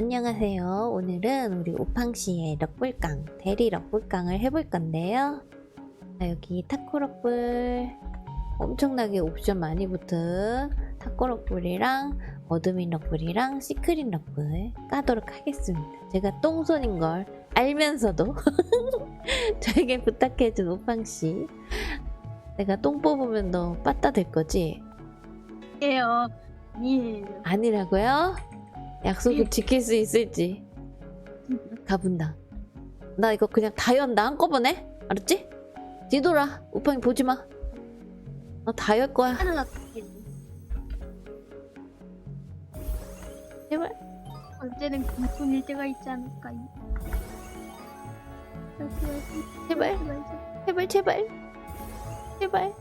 안녕하세요. 오늘은 우리 오팡씨의 럭불강, 대리 럭불강을 해볼 건데요. 자, 여기 타코 럭불, 엄청나게 옵션 많이 붙은 타코 럭불이랑 어드민 럭불이랑 시크릿 럭불 까도록 하겠습니다. 제가 똥손인 걸 알면서도 저에게 부탁해준 오팡씨. 내가 똥 뽑으면 너 빠따 될 거지? 예요. 예. 아니라고요? 약속을 예. 지킬 수 있을지 가본다. 나 이거 그냥 다 연다 한꺼번에 알았지? 뒤돌아 오팡이 보지 마. 나 다 열 거야. 하나 제발. 언제는 금손일 때가 있지 않을까요? 제발 제발 제발 제발.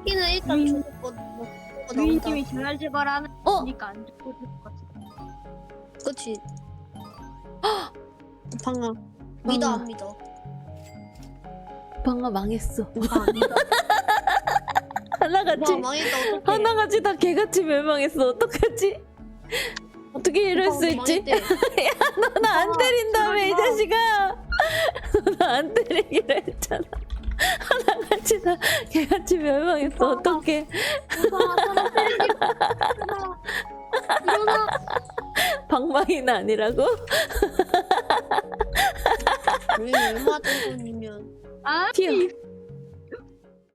여기는 일단 음. 제발 제발 하는 어 거니까 안 죽고 될것 같아. 그치. 방아. 믿어 안 믿어. 방아 망했어. 하나같이 와 망했다 어떡해. 하나같이 다 개같이 멸망했어. 어떡하지? 어떻게 이럴 수 있지? 나안 아, 때린다며 이. 자식아. 나안 때리기로 했잖아. 하나같이 다 개같이 멸망했어. 어떡해? 방망이는 아니라고? 우리 얼마 정도이면 아, 튀어.